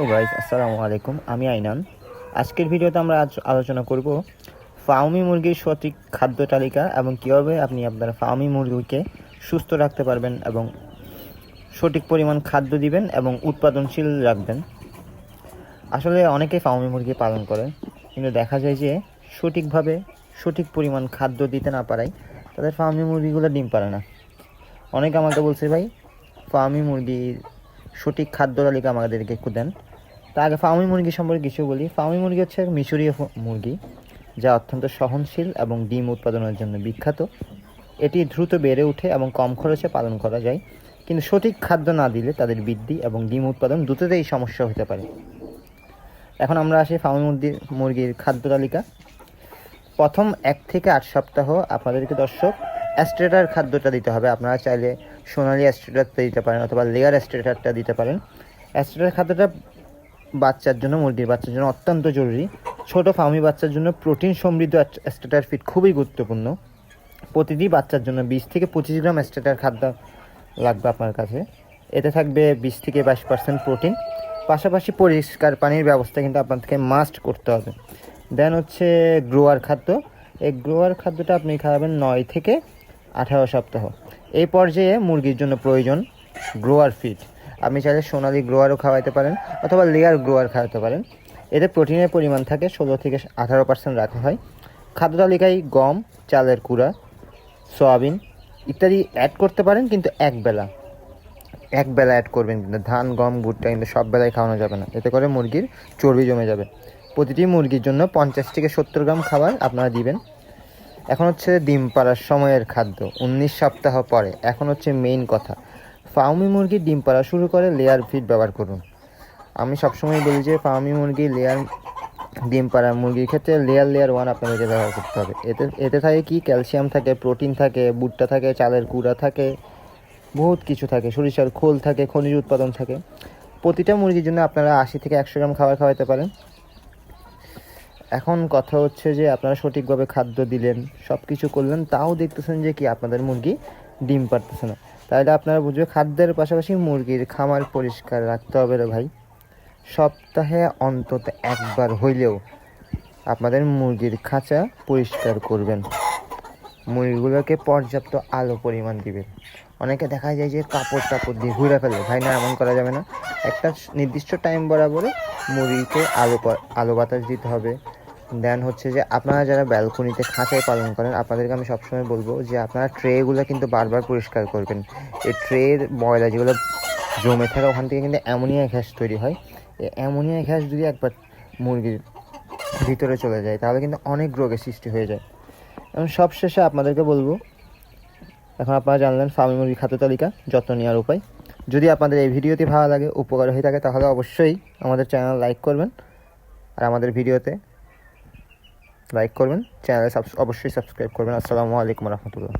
ও guys আসসালামু আলাইকুম, আমি আইনান। আজকের ভিডিওতে আমরা আজ আলোচনা করব ফার্মি মুরগির সঠিক খাদ্য তালিকা এবং কীভাবে আপনি আপনার ফার্মি মুরগিকে সুস্থ রাখতে পারবেন এবং সঠিক পরিমাণ খাদ্য দিবেন এবং উৎপাদনশীল রাখবেন। আসলে অনেকে ফার্মি মুরগি পালন করে, কিন্তু দেখা যায় যে সঠিকভাবে সঠিক পরিমাণ খাদ্য দিতে না পারায় তাদের ফার্মি মুরগিগুলো ডিম পারে না। অনেকে আমাকে বলছে, ভাই ফার্মি মুরগির সঠিক খাদ্য তালিকা আমাদেরকে একটু দেন। তা আগে ফার্মি মুরগি সম্পর্কে কিছু বলি। ফার্মি মুরগি হচ্ছে এক মিশরীয় মুরগি যা অত্যন্ত সহনশীল এবং ডিম উৎপাদনের জন্য বিখ্যাত। এটি দ্রুত বেড়ে ওঠে এবং কম খরচে পালন করা যায়। কিন্তু সঠিক খাদ্য না দিলে তাদের বৃদ্ধি এবং ডিম উৎপাদন দুটোতেই সমস্যা হতে পারে। এখন আমরা আসি ফার্মি মুরগির মুরগির খাদ্য তালিকা। প্রথম এক থেকে আট সপ্তাহ আপনাদেরকে দর্শক অ্যাস্ট্রেটার খাদ্যটা দিতে হবে। আপনারা চাইলে সোনালি অ্যাস্ট্রেটারটা দিতে পারেন অথবা লেয়ার অ্যাস্ট্রেটারটা দিতে পারেন। অ্যাস্ট্রেটার খাদ্যটা বাচ্চার জন্য, মুরগির বাচ্চার জন্য অত্যন্ত জরুরি। ছোট ফার্মি বাচ্চার জন্য প্রোটিন সমৃদ্ধ অ্যাস্ট্রেটার ফিড খুবই গুরুত্বপূর্ণ। প্রতিটি বাচ্চার জন্য বিশ থেকে পঁচিশ গ্রাম অ্যাস্ট্রেটার খাদ্য লাগবে আপনার কাছে। এতে থাকবে বিশ থেকে বাইশ পার্সেন্ট প্রোটিন। পাশাপাশি পরিষ্কার পানির ব্যবস্থা কিন্তু আপনাদেরকে মাস্ট করতে হবে। দেন হচ্ছে গ্রোয়ার খাদ্য। এই গ্রোয়ার খাদ্যটা আপনি খাওয়াবেন নয় থেকে আঠারো সপ্তাহ। এই পর্যায়ে মুরগির জন্য প্রয়োজন গ্রোয়ার ফিড আপনি চাইলে সোনালি গ্রোয়ারও খাওয়াতে পারেন অথবা লেয়ার গ্রোয়ার খাওয়াতে পারেন। এতে প্রোটিনের পরিমাণ থাকে ষোলো থেকে আঠারো পার্সেন্ট রাখা হয়। খাদ্য তালিকায় গম, চালের কুড়া, সয়াবিন ইত্যাদি অ্যাড করতে পারেন, কিন্তু এক বেলা। এক বেলা অ্যাড করবেন কিন্তু। ধান, গম গুড়টা কিন্তু সব বেলায় খাওয়ানো যাবে না। এতে করে মুরগির চর্বি জমে যাবে। প্রতিটি মুরগির জন্য পঞ্চাশ থেকে সত্তর গ্রাম খাবার আপনারা দিবেন। এখন হচ্ছে ডিম পাড়ার সময়ের খাদ্য। উনিশ সপ্তাহ পরে। এখন হচ্ছে মেইন কথা। ফার্মি মুরগি ডিম পাড়া শুরু করে লেয়ার ফিড ব্যবহার করুন। আমি সবসময় বলি যে ফার্মি মুরগি লেয়ার ডিম পাড়া মুরগির ক্ষেত্রে লেয়ার লেয়ার ওয়ান আপনাদেরকে ব্যবহার করতে হবে। এতে এতে থাকে কি? ক্যালসিয়াম থাকে প্রোটিন থাকে বুটটা থাকে, চালের কুড়া থাকে, বহুত কিছু থাকে। সরিষার খোল থাকে, খনিজ উৎপাদন থাকে। প্রতিটা মুরগির জন্য আপনারা আশি থেকে একশো গ্রাম খাবার খাওয়াতে পারেন। এখন কথা হচ্ছে যে আপনারা সঠিকভাবে খাদ্য দিলেন সব কিছু করলেন, তাও দেখতেছেন যে কি আপনাদের মুরগি ডিম পারতেছে না। তাহলে আপনারা বুঝবে খাদ্যের পাশাপাশি মুরগির খামার পরিষ্কার রাখতে হবে রে ভাই। সপ্তাহে অন্তত একবার হইলেও আপনাদের মুরগির খাঁচা পরিষ্কার করবেন। মুরগিগুলোকে পর্যাপ্ত আলো পরিমাণ দিবেন। অনেকে দেখা যায় যে কাপড় টাপড় দিয়ে ঘুরে ফেলে ভাই না, এমন করা যাবে না। একটা নির্দিষ্ট টাইম বরাবরে মুরগিকে আলো আলো বাতাস দিতে হবে। দেন হচ্ছে যে আপনারা যারা ব্যালকনিতে খাঁচায় পালন করেন, আপনাদেরকে আমি সবসময় বলব যে আপনারা ট্রেগুলো কিন্তু বারবার পরিষ্কার করবেন। এই ট্রের ময়লা যেগুলো জমে থাকে, ওখান থেকে কিন্তু অ্যামোনিয়া গ্যাস তৈরি হয়। এই অ্যামোনিয়া গ্যাস যদি একবার মুরগির ভিতরে চলে যায়, তাহলে কিন্তু অনেক রোগের সৃষ্টি হয়ে যায়। এবং সবশেষে আপনাদেরকে বলব, এখন আপনারা জানলেন ফার্মি মুরগি খাদ্য তালিকা, যত্ন নেওয়ার উপায়। যদি আপনাদের এই ভিডিওটি ভালো লাগে, উপকার হয়ে থাকে, তাহলে অবশ্যই আমাদের চ্যানেল লাইক করবেন। আর আমাদের ভিডিওতে লাইক করবেন চ্যানেলে অবশ্যই সাবস্ক্রাইব করবেন। আসসালামু আলাইকুম রহমতুল্লাহ।